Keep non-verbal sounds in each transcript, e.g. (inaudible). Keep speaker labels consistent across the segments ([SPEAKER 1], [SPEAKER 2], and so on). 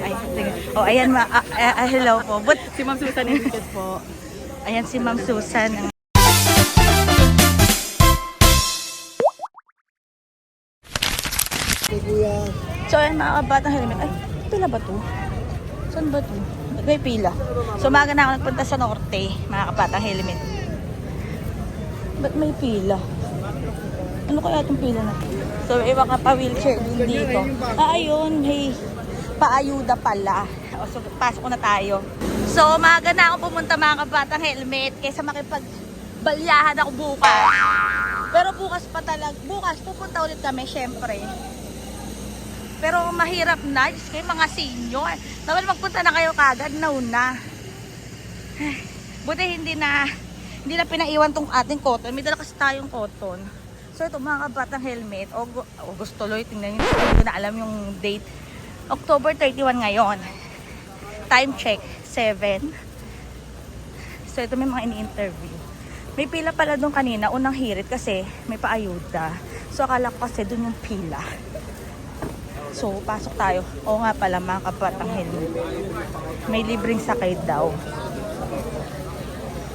[SPEAKER 1] Ay, sige. Oh, ayan, ma ah, ah, ah, hello po. But,
[SPEAKER 2] Si Ma'am Susan Enriquez po.
[SPEAKER 1] ayan si Ma'am Susan. So, ayan mga kabatang helmet. Ay, pila ba to? Saan ba to? May pila. So, umaga na ako nagpunta sa norte, mga kabatang helmet. Ba't may pila? Ano kaya itong pila na? So, may mga pa-wheelchair din dito. Ah, ayun. Hey, paayuda pala. O, so, pasok na tayo. So, umaga na ako pumunta mga kabatang helmet kaysa makipagbalyahan ako bukas. Pero bukas pa talaga. Bukas, pupunta ulit kami, syempre. Pero mahirap na, Diyos kayo mga senior. Dapat magpunta na kayo kagad, nauna. (sighs) Buti hindi na hindi na pinaiwan tong ating cotton. May dala kasi tayong cotton. So ito mga kabatang helmet. Aug- August tuloy, tingnan nyo. Hindi na alam yung date. October 31 ngayon. Time check, 7. So ito may mga ini-interview. May pila pala doon kanina, unang hirit kasi may paayuda. So akala ko kasi doon yung pila. So, pasok tayo. Oo nga pala, mga kabatang helmet. May libreng sakay daw.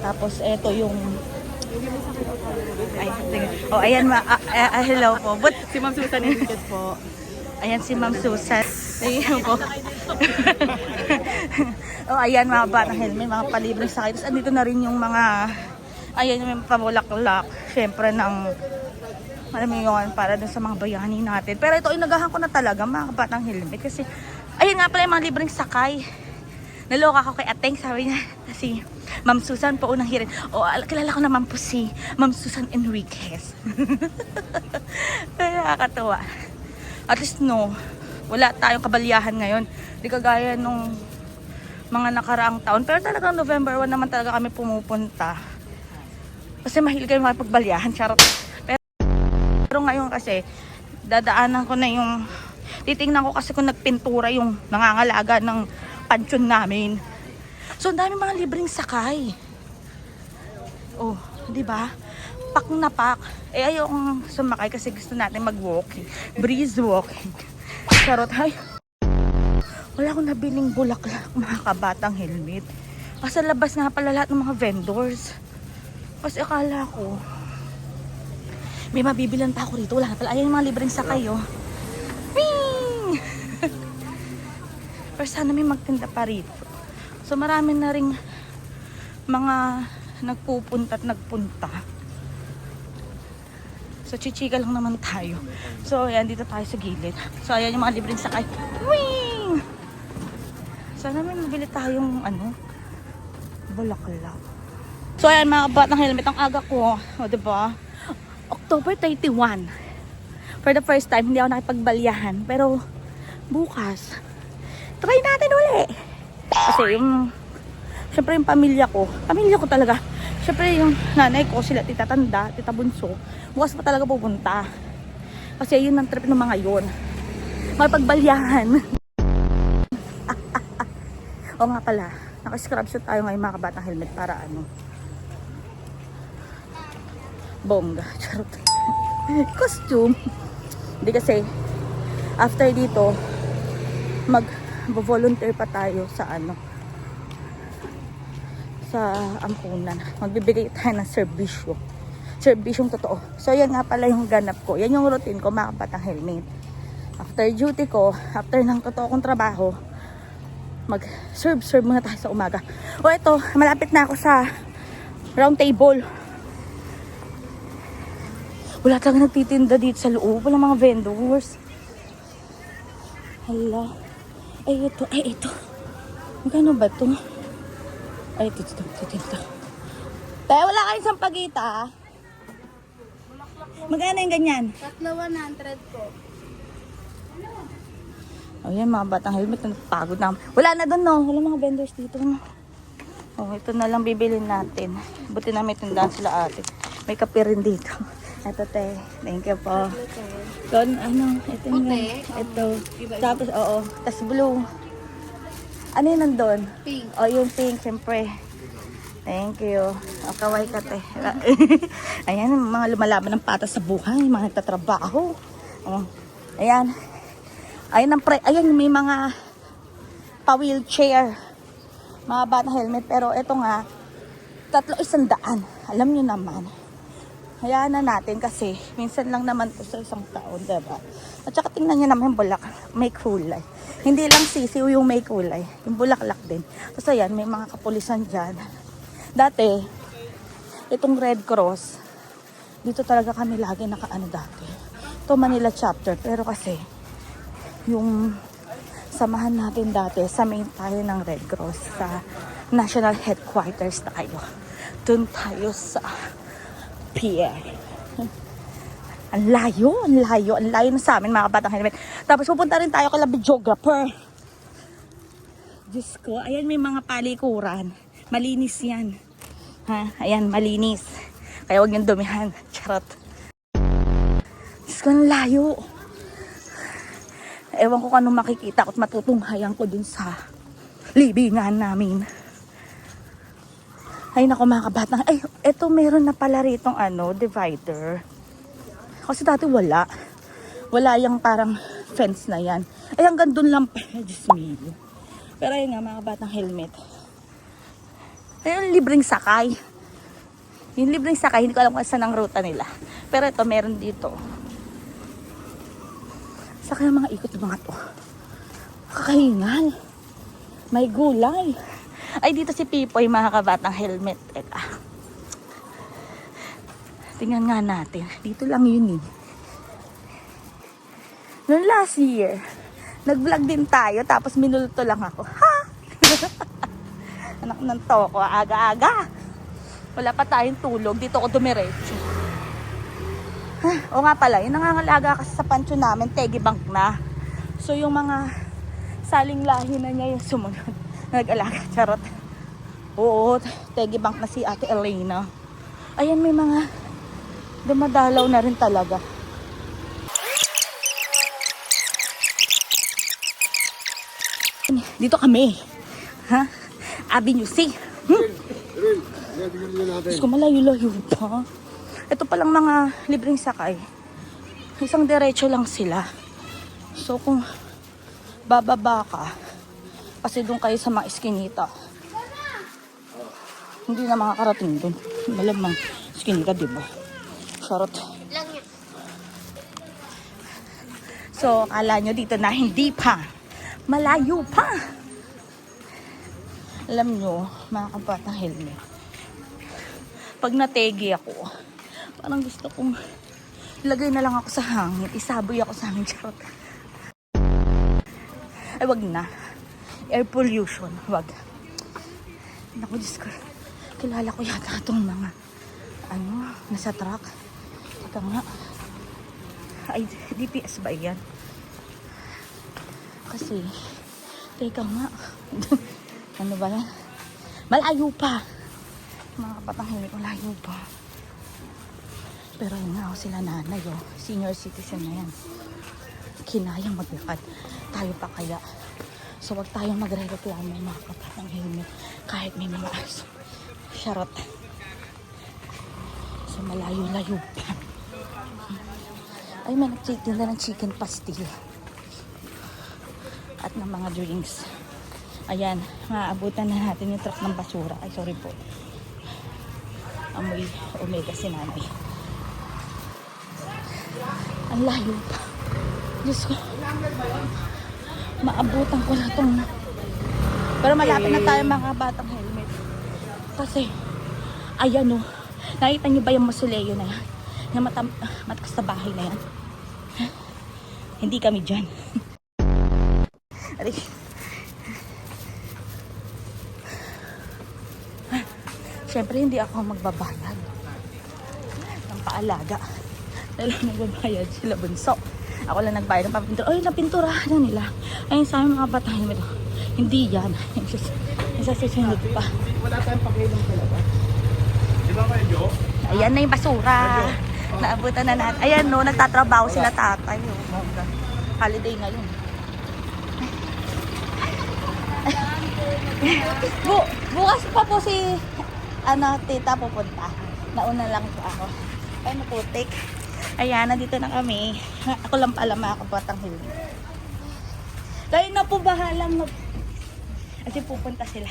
[SPEAKER 1] Tapos, eto yung... Ay, sige. Oh, ayan, ma ah, ah, hello po. But,
[SPEAKER 2] Si Ma'am Susan Enriquez po.
[SPEAKER 1] ayan si Ma'am Susan. Ayan po. (laughs) oh, ayan, mga batang helmet, mga palibreng sakay. Tapos, andito na rin yung mga... Ayan yung pamulaklak. Siyempre, ng alam mo yun, para dun sa mga bayani natin. Pero ito, inagahan ko na talaga, mga kabatang helmet. Kasi, ayun nga pala yung mga libreng sakay. Naloka ako kay Ateng, sabi niya, si Ma'am Susan po unang hirin. O, al- kilala ko naman po si Ma'am Susan Enriquez. (laughs) Kaya nakakatawa. At least, no, wala tayong kabalyahan ngayon. Di kagaya nung mga nakaraang taon. Pero talagang November 1 naman talaga kami pumupunta. Kasi mahilig kayo makipagbalyahan, charot. Pero, pero ngayon kasi, dadaanan ko na yung, titingnan ko kasi kung nagpintura yung nangangalaga ng pansyon namin. So, ang dami mga libreng sakay. Oh, di ba? Pak na pak. Eh, ayokong sumakay kasi gusto natin mag-walking. Breeze walking. Charot, hay. Wala akong nabiling bulaklak, mga kabatang helmet. Kasi labas nga pala lahat ng mga vendors. Kasi akala ko, may mabibilan pa ako rito. Wala pala. Ayan yung mga libreng sakay, oh. Wing! Pero sana may magtinda pa rito. So marami na ring mga nagpupunta at nagpunta. So chichika lang naman tayo. So ayan, dito tayo sa gilid. So ayan yung mga libreng sakay. Wing! Sana may mabili tayong ano, bulaklak. So ayan mga kabat ng helmet, ang aga ko, o diba? October 31. For the first time, hindi ako nakipagbalyahan. Pero bukas, try natin uli. Kasi yung, syempre yung pamilya ko, pamilya ko talaga, syempre yung nanay ko, sila tita tanda, tita bunso, bukas pa talaga pupunta. Kasi yun ang trip ng mga yun. Makipagbalyahan. (laughs) o nga pala, naka-scrub suit tayo ngayon mga kabatang helmet para ano, bongga. (laughs) Charot. Costume. Hindi kasi, after dito, mag-volunteer pa tayo sa ano, sa ampunan. Magbibigay tayo ng serbisyo. Serbisyong totoo. So, yan nga pala yung ganap ko. Yan yung routine ko, mga kapatang helmet. After duty ko, after ng totoo kong trabaho, mag-serve-serve muna tayo sa umaga. O ito, malapit na ako sa round table. Wala talaga nagtitinda dito sa loob. Walang mga vendors. Hala. Ay, ito. Ay, ito. Magkano ba ito? Ay, ito, ito, ito, ito. ito. Tayo, wala kayong sampagita. ah. Magkano yung ganyan?
[SPEAKER 3] Tatlo 100 po.
[SPEAKER 1] Oh, yan, mga batang helmet. Pagod na. Wala na doon, no? Wala mga vendors dito, no? Oh, ito na lang bibilin natin. Buti na may tindahan sila ate. May kape rin dito. (laughs) Ito, te. Thank you po. Doon, ano, ito yung,
[SPEAKER 3] Puti?
[SPEAKER 1] ito. Tapos, oo. Tapos blue. Ano yun nandun?
[SPEAKER 3] Pink.
[SPEAKER 1] Oh, yung pink, syempre. Thank you. O, kaway ka, te. (laughs) Ayan, mga lumalaban ng patas sa buhay, mga nagtatrabaho. Oh, ayan. Ayan ang pre, ayan may mga pa-wheelchair. Mga batang helmet. Pero ito nga, tatlo isang daan. Alam nyo naman. Hayaan na natin kasi minsan lang naman po sa isang taon, diba? At saka tingnan nyo naman yung bulak, may kulay. Hindi lang sisiw yung may kulay, yung bulaklak din. Tapos ayan, may mga kapulisan dyan. Dati, itong Red Cross, dito talaga kami lagi nakaano dati. Ito Manila chapter, pero kasi yung samahan natin dati sa main tayo ng Red Cross sa national headquarters tayo. Doon tayo sa pier. Ang layo, ang layo, ang layo na sa amin mga batang helmet. Tapos pupunta rin tayo kay videographer. Diyos ko, ayan may mga palikuran. Malinis yan. Ha? Ayan, malinis. Kaya huwag niyong dumihan. Charot. Diyos ko, ang layo. Ewan ko kung makikita ko at matutunghayan ko dun sa libingan namin. Ay, nako mga kabatang. Ay, eto meron na pala ritong ano, divider. Kasi dati wala. Wala yung parang fence na yan. Ay, hanggang dun lang pa. (laughs) Diyos mio. Pero ayun nga, mga batang helmet. Ayun, libreng sakay. Yung libreng sakay, hindi ko alam kung saan ang ruta nila. Pero ito, meron dito. Sa kaya mga ikot mga to. Kakahingal. May gulay. Ay, dito si Pipoy, mga kabatang helmet. Teka. Tingnan nga natin. Dito lang yun eh. Noong last year, nag-vlog din tayo, tapos minulto lang ako. Ha? (laughs) Anak ng toko, aga-aga. Wala pa tayong tulog. Dito ako dumiretso. O nga pala, yung nangangalaga kasi sa pancho namin, tegi bank na. So yung mga saling lahi na niya yung sumunod. (laughs) Nag-alaga, charot. Oo, tegi bank na si Ate Elena. Ayan, may mga dumadalaw na rin talaga. Dito kami. Ha? Avenue C. Hmm? Diyos ko, malayo-layo pa. Ito palang mga libreng sakay. Isang diretso lang sila. So kung bababa ka, kasi doon kayo sa mga iskinita. Hindi na makakarating doon. Malamang iskinita, di ba? Charot. So, akala nyo dito na hindi pa. Malayo pa. Alam nyo, mga kabatang helmet. Pag nategi ako, parang gusto kong ilagay na lang ako sa hangin. Isaboy ako sa hangin. (laughs) Charot. Ay, wag na. Air pollution. Wag. Naku, Diyos ko. Kilala ko yata itong mga ano, nasa truck. Teka nga. Ay, DPS ba yan? Kasi, teka nga. (laughs) ano ba yan? Malayo pa. Mga kapatang hindi malayo pa. Pero yun nga, oh, sila nanay, oh. Senior citizen na yan. Kinayang maglakad. Tayo pa kaya. So, wag tayong magre-reklamo mga kapatang helmet. Kahit may mga aso. Charot. So, malayo-layo pa. Ay, may nagtitinda ng chicken pastil. At ng mga drinks. Ayan, maaabutan na natin yung truck ng basura. Ay, sorry po. Amoy omega si nanay. Ang layo pa. Diyos ko. Maabutan ko na itong... Pero malapit na tayo mga batang helmet. Kasi, ayan o. Nakita niyo ba yung mausoleo na yan? Yung mata, matakas na bahay na yan? Hindi kami dyan. Aray. Siyempre, hindi ako magbabayad ng paalaga. Dahil magbabayad sila bunso. Ako lang nagbayad ng papintura. Ay, napinturahan na nila. Ayun sa aming mga oh. Hindi yan. Yung sa susunod pa.
[SPEAKER 2] Wala tayong pakilang talaga. Di ba kayo,
[SPEAKER 1] Ayan na yung basura. Naabutan na natin. Ayan no, nagtatrabaho sila tatay. Oh. Holiday ngayon. (laughs) Bu bukas pa po si ano, tita pupunta. Nauna lang po ako. Ay, naputik. Ayan, nandito na kami. Ako lang pala mga kapatang huli. Kayo na po bahalang mag... Kasi pupunta sila.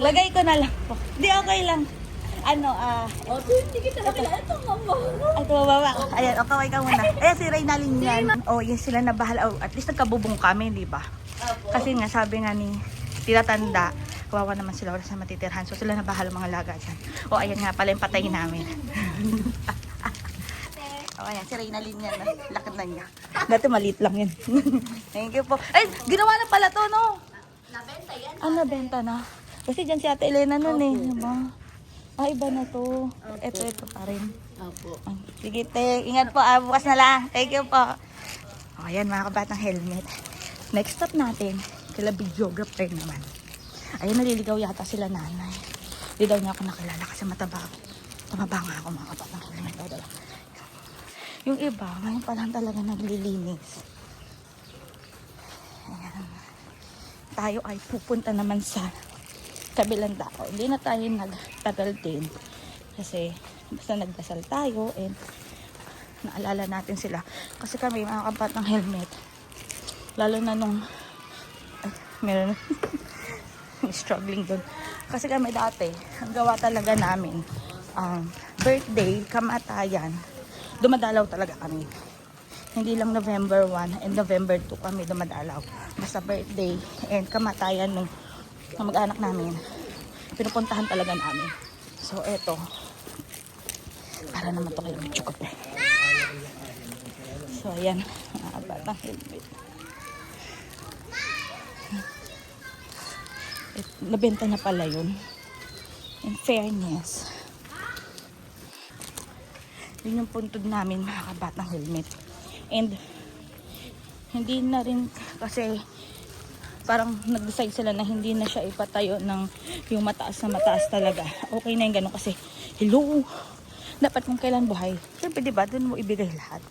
[SPEAKER 1] Lagay ko na lang po. Hindi, okay lang. Ano, ah...
[SPEAKER 3] O, hindi kita nakilala. Ito, mama.
[SPEAKER 1] Tumababa ka. Ayan, o, kaway ka muna. Ayan, si Reynalyn yan. Oh, yes, sila na bahala. Oh, at least nagkabubong kami, di ba? Kasi nga, sabi nga ni Tiratanda, kawawa naman sila wala sa matitirhan. So, sila na bahala mga laga dyan. O, ayan nga pala yung patay namin. (laughs) o, ayan, si Reynalyn yan. Lakad na niya. Dati maliit lang yun. (laughs) Thank you po. Ay, ginawa na pala to, no?
[SPEAKER 3] Nabenta yan.
[SPEAKER 1] Ah, nabenta na. Kasi dyan si Ate Elena nun eh. Diba? Ah, iba na to. Ito, ito pa rin.
[SPEAKER 3] Opo.
[SPEAKER 1] Ay, Sige, te. Ingat po. Ah, bukas na lang. Thank you po. O, ayan, mga kabatang helmet. Next stop natin, kila videographer naman. Ayun, naliligaw yata sila nanay. Di daw niya ako nakilala kasi mataba ako. Tumaba nga ako mga kabatang helmet. Yung iba, ngayon pa lang talaga naglilinis. Ayan. Tayo ay pupunta naman sa kabilang tao. Hindi na tayo nagtagal din. Kasi basta nagdasal tayo and naalala natin sila. Kasi kami mga kapat ng helmet. Lalo na nung ay, meron (laughs) struggling doon. Kasi kami dati, ang gawa talaga namin, um, birthday, kamatayan, dumadalaw talaga kami. Hindi lang November 1 and November 2 kami dumadalaw. Basta birthday and kamatayan nung ng mag-anak namin. Pinupuntahan talaga namin. So, eto. Para naman to kayo medyo kape. So, ayan. Mga batang helmet. Et, nabenta na pala yun. In fairness. Yun yung puntod namin mga kabatang helmet. And, hindi na rin kasi parang nag-decide sila na hindi na siya ipatayo ng yung mataas na mataas talaga. Okay na yung ganun kasi, hello, dapat kung kailan buhay. Siyempre, di ba, dun mo ibigay lahat.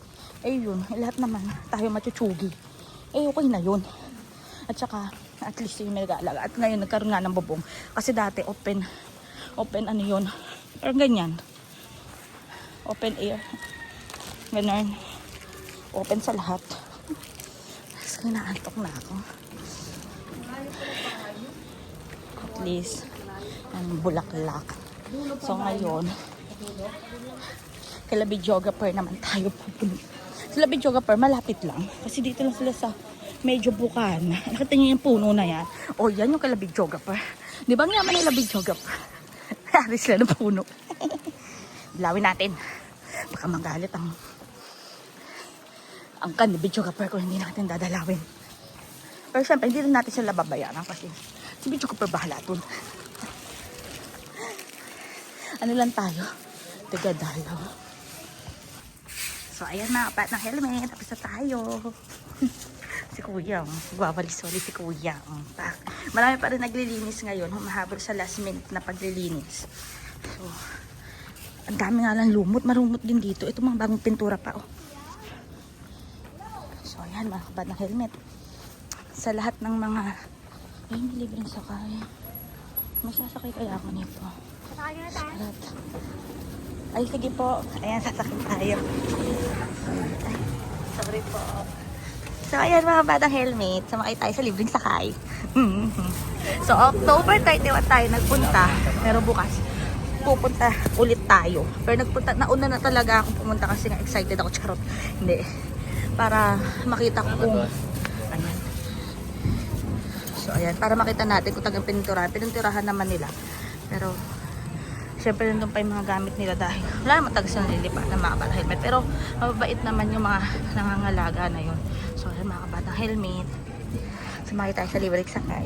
[SPEAKER 1] Eh yun, lahat naman tayo matutsugi. Eh okay na yun. At saka, at least yung nag-aalaga. At ngayon, nagkaroon nga ng bubong. Kasi dati, open, open ano yun, parang ganyan. Open air. Ganun. Open sa lahat. Tapos kinaantok na ako. At least, ang bulaklak. So ngayon, kila videographer naman tayo pupunta. Sila videographer, malapit lang. Kasi dito lang sila sa medyo bukan. (laughs) Nakita niyo yung puno na yan. O, yan yung kila videographer. Di ba nga man nila videographer? (laughs) Hari sila ng puno. (laughs) Lawin natin. Baka magalit ang ang kan ni videographer kung hindi natin dadalawin. Pero syempre, hindi rin natin sila babayaran kasi si videographer bahala dun. ano lang tayo? Taga-dalaw. So, ayan mga kapat ng helmet. Tapos na tayo. (laughs) si Kuya. Wawalis-wali si Kuya. Tak. Marami pa rin naglilinis ngayon. Humahabol sa last minute na paglilinis. So, ang dami nga lang lumot. Marumot din dito. Ito mga bagong pintura pa. Oh. So, ayan mga kapat ng helmet. Sa lahat ng mga... Ay, may libreng sakay. Masasakay kaya ako nito.
[SPEAKER 3] Sakay na tayo.
[SPEAKER 1] Charot. Ay, sige po. Ayan, sasakit tayo. Ay, sorry po. So, ayan mga batang helmet. Sumakay tayo sa libreng sakay. (laughs) so, October 31 tayo nagpunta. Pero bukas, pupunta ulit tayo. Pero nagpunta, nauna na talaga akong pumunta kasi nga excited ako. Charot. Hindi. Para makita ko kung. So, ayan. Para makita natin kung tagang pininturahan. Pininturahan naman nila. Pero, Siyempre nandun pa yung mga gamit nila dahil wala naman tagas na nililipat ng mga batang helmet. Pero mababait naman yung mga nangangalaga na yun. So ayun mga batang helmet. Sumakay tayo sa libreng sakay.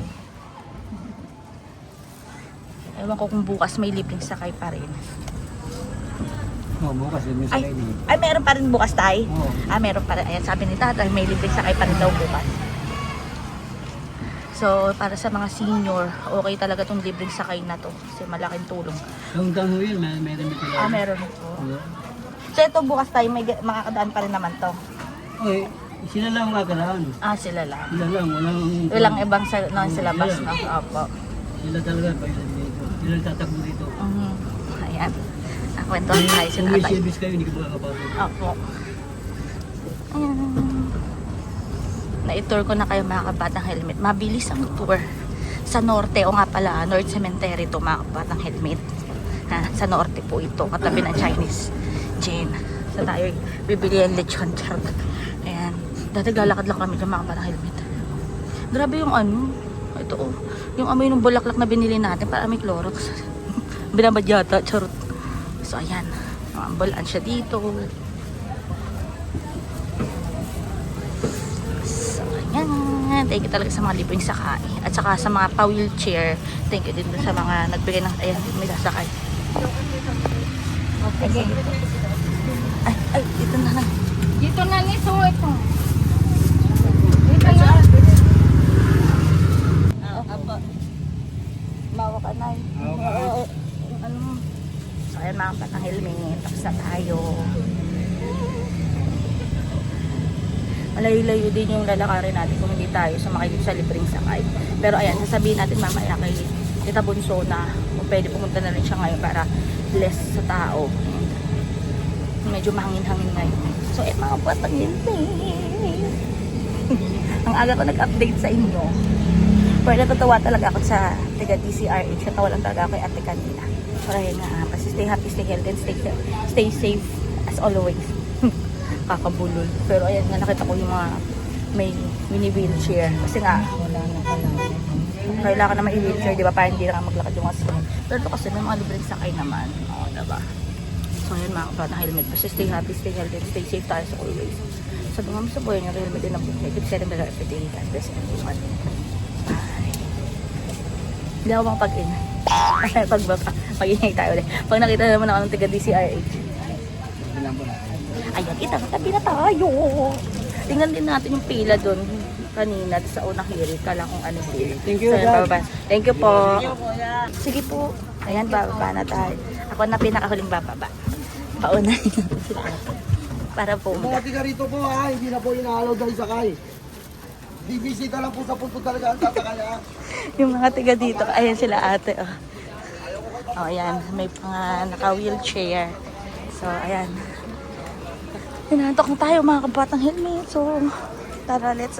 [SPEAKER 1] Ewan ko kung bukas may libreng sakay pa rin.
[SPEAKER 2] Oo, bukas din may
[SPEAKER 1] Ay,
[SPEAKER 2] sakay din.
[SPEAKER 1] ay meron pa rin bukas tayo.
[SPEAKER 2] Oo.
[SPEAKER 1] Ah, meron pa rin. Ayan, sabi ni tatay, may libreng sakay pa rin daw bukas. So, para sa mga senior, okay talaga tong libreng sakay na to. Kasi malaking tulong.
[SPEAKER 2] Mo yun, may meron ito.
[SPEAKER 1] Ah, meron ito.
[SPEAKER 2] Oo.
[SPEAKER 1] So ito bukas tayo may makakadaan pa rin naman to.
[SPEAKER 2] Okay, sila lang makakalaan.
[SPEAKER 1] Ah, sila lang.
[SPEAKER 2] Sila lang, walang...
[SPEAKER 1] Walang ibang sa, no, sila bas, no? Opo.
[SPEAKER 2] Sila talaga, pa sila dito. Sila tatakbo dito.
[SPEAKER 1] Mhm. Ayan. Nakwentuhan tayo sa
[SPEAKER 2] Kung may
[SPEAKER 1] tatay.
[SPEAKER 2] service kayo, hindi ka makakapagod.
[SPEAKER 1] Opo. Ayan. Na-tour ko na kayo mga kabatang helmet. Mabilis ang tour. sa norte, o nga pala, North Cemetery to mga kabatang helmet. Ha, sa norte po ito, katabi ng Chinese Jane. So tayo bibili ang lechon charot. Ayan. Dati lalakad lang kami dyan mga kabatang helmet. Grabe yung ano, ito oh, yung amoy ng bulaklak na binili natin para may Clorox. (laughs) Binabad yata, charot. So ayan, ang ambulansya dito. Thank you talaga sa mga libreng sakay. At saka sa mga pa-wheelchair, thank you din sa mga nagbigay ng, ayan, may sasakay. Okay. Ay, ay, dito na lang.
[SPEAKER 3] Dito na ni so ito. Dito na.
[SPEAKER 1] Oo, apo. Mawa ka na. Ano. Ayan mga patang helmet. Tapos na tayo. Malayo-layo din yung lalakarin natin kung hindi tayo sumakay dito sa libreng sakay. Pero ayan, sasabihin natin mamaya kay Tita Bunso na kung pwede pumunta na rin siya ngayon para less sa tao. Medyo mahangin-hangin ngayon. So, eh mga helmet. (laughs) Ang aga ko nag-update sa inyo. Pero natutuwa talaga ako sa taga DCRH. Natawa lang talaga ako kay ate kanina. Pero yun nga, ah, kasi stay happy, stay healthy, and stay, stay safe as always. Kakabulol. Pero ayan nga, nakita ko yung mga may mini wheelchair. Kasi nga, kailangan naman i-wheelchair, di ba? Para hindi na nga maglakad yung skin. Pero kasi may mga libreng sakay naman. Oo, diba? So, ayan mga kapatid, helmet. Basta stay happy, stay healthy, stay safe tayo sa always. Sa mga sa buhay niyo, helmet din ang buhay. Keep setting the every day. God bless you. Bye. Hindi ako makapag-in. (laughs) pag baba, mag-ingay tayo ulit. Pag nakita naman ako ng taga DCRH. Ayan, kita, tabi na tayo. Tingnan din natin yung pila doon kanina sa unang hirit. Kala kung ano pila.
[SPEAKER 2] Thank you,
[SPEAKER 1] So, bababa. Thank you po. Sige po. Ayan, bababa na tayo. Ako na pinakahuling bababa. Pauna (laughs) sila. Para po.
[SPEAKER 4] Mga tiga rito po ha, hindi na po inaalaw dahil sakay. Bibisita lang po sa punto talaga ang sasakay ha. (laughs)
[SPEAKER 1] Yung mga tiga dito, ayan sila ate. Oh, oh ayan, may mga naka-wheelchair. So, ayan. Pinantok na tayo mga kabatang helmet. So, tara, let's